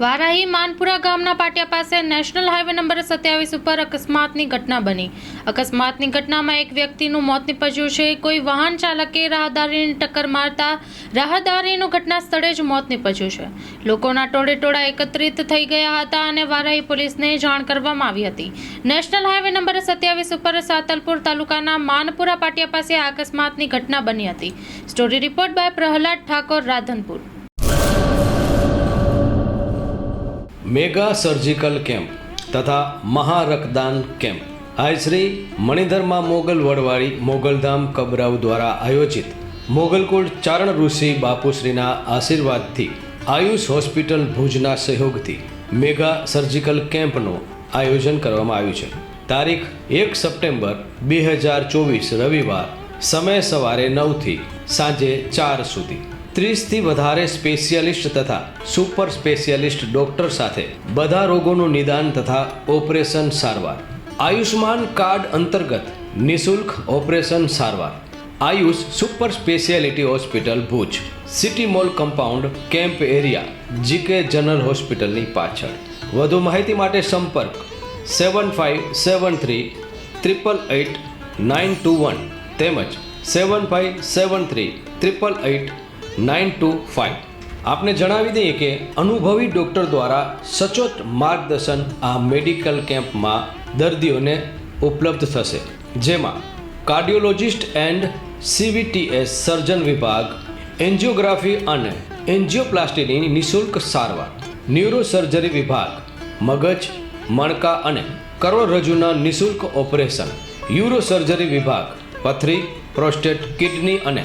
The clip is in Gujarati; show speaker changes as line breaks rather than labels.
વારાહી માનપુરા ગામના પાટિયા પાસે નેશનલ હાઈવે નંબર સત્યાવીસ ઉપર અકસ્માતની ઘટના બની. અકસ્માતની ઘટનામાં એક વ્યક્તિનું મોત નિપજ્યું છે. કોઈ વાહન ચાલકે રાહદારીને ટક્કર મારતા રાહદારીનું ઘટના સ્થળે જ મોત નિપજ્યું છે. લોકોના ટોળે ટોળા એકત્રિત થઈ ગયા હતા અને વારાહી પોલીસને જાણ કરવામાં આવી હતી. નેશનલ હાઈવે નંબર સત્યાવીસ ઉપર સાતલપુર તાલુકાના માનપુરા પાટિયા પાસે આ અકસ્માતની ઘટના બની હતી. Story report by Prahlad Thakor, Radhanpur.
Mega surgical camp તથા મહારક્તદાન કેમ્પ આયશ્રી મણિધર્મા મોગલ વડવાળી મોગલધામ કબરાવ દ્વારા આયોજિત મોગલકુળ ચારણ ઋષિ બાપુશ્રીના આશીર્વાદથી આયુષ હોસ્પિટલ ભુજના સહયોગથી મેગા સર્જિકલ કેમ્પનું આયોજન કરવામાં આવ્યું છે. તારીખ એક સપ્ટેમ્બર બે હજાર ચોવીસ રવિવાર, સમય સવારે નવથી સાંજે ચાર સુધી. ત્રીસથી વધારે સ્પેશિયાલિસ્ટ તથા સુપર સ્પેશિયાલિસ્ટ ડોક્ટર સાથે બધા રોગોનું નિદાન તથા ઓપરેશન સારવાર. આયુષ્માન કાર્ડ અંતર્ગત નિઃશુલ્ક ઓપરેશન સારવાર. Ayush super speciality hospital Bhuj, city mall compound, camp area, GK general હોસ્પિટલની પાછળ. વધુ માહિતી માટે સંપર્ક seven five seven three triple eight nine two one તેમજ seven five seven three triple eight nine two five આપને જણાવી દઈએ કે અનુભવી ડૉક્ટર દ્વારા સચોટ માર્ગદર્શન આ મેડિકલ કેમ્પમાં દર્દીઓને ઉપલબ્ધ થશે જેમાં કાર્ડિયોલોજિસ્ટ એન્ડ સીવીટીએસ સર્જન વિભાગ એન્જિયોગ્રાફી અને એન્જિયોપ્લાસ્ટીની નિઃશુલ્ક સારવાર ન્યુરોસર્જરી વિભાગ મગજ મણકા અને કરોડરજ્જુના નિઃશુલ્ક ઓપરેશન યુરોસર્જરી વિભાગ પથરી પ્રોસ્ટેટ કિડની અને